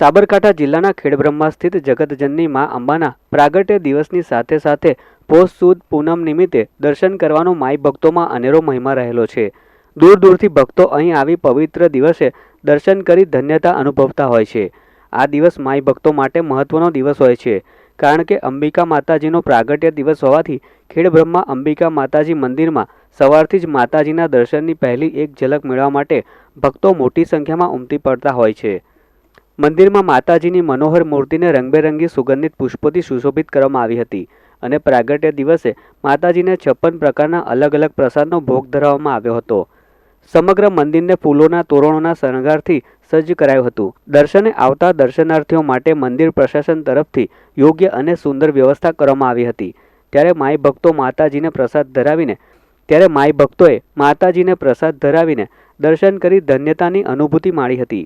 સાબરકાંઠા જિલ્લાના ખેડબ્રહ્મા સ્થિત જગતજનની મા અંબાના પ્રાગટ્ય દિવસની સાથે સાથે પોષ સુદ પૂનમ નિમિત્તે દર્શન કરવાનો માઈ ભક્તોમાં અનેરો મહિમા રહેલો છે. દૂર દૂરથી ભક્તો અહીં આવી પવિત્ર દિવસે દર્શન કરી ધન્યતા અનુભવતા હોય છે. આ દિવસ માઈ ભક્તો માટે મહત્વનો દિવસ હોય છે. કારણ કે અંબિકા માતાજીનો પ્રાગટ્ય દિવસ હોવાથી ખેડબ્રહ્મા અંબિકા માતાજી મંદિરમાં સવારથી જ માતાજીના દર્શનની પહેલી એક ઝલક મેળવવા માટે ભક્તો મોટી સંખ્યામાં ઉમટી પડતા હોય છે. મંદિરમાં માતાજીની મનોહર મૂર્તિને રંગબેરંગી સુગંધિત પુષ્પોથી સુશોભિત કરવામાં આવી હતી અને પ્રાગટ્ય દિવસે માતાજીને છપ્પન પ્રકારના અલગ અલગ પ્રસાદનો ભોગ ધરાવવામાં આવ્યો હતો. સમગ્ર મંદિરને ફૂલોના તોરણોના શણગારથી સજ્જ કરાયું હતું. દર્શને આવતા દર્શનાર્થીઓ માટે મંદિર પ્રશાસન તરફથી યોગ્ય અને સુંદર વ્યવસ્થા કરવામાં આવી હતી. ત્યારે માઈ ભક્તો માતાજીને પ્રસાદ ધરાવીને, ત્યારે માઈ ભક્તોએ માતાજીને પ્રસાદ ધરાવીને દર્શન કરી ધન્યતાની અનુભૂતિ માણી હતી.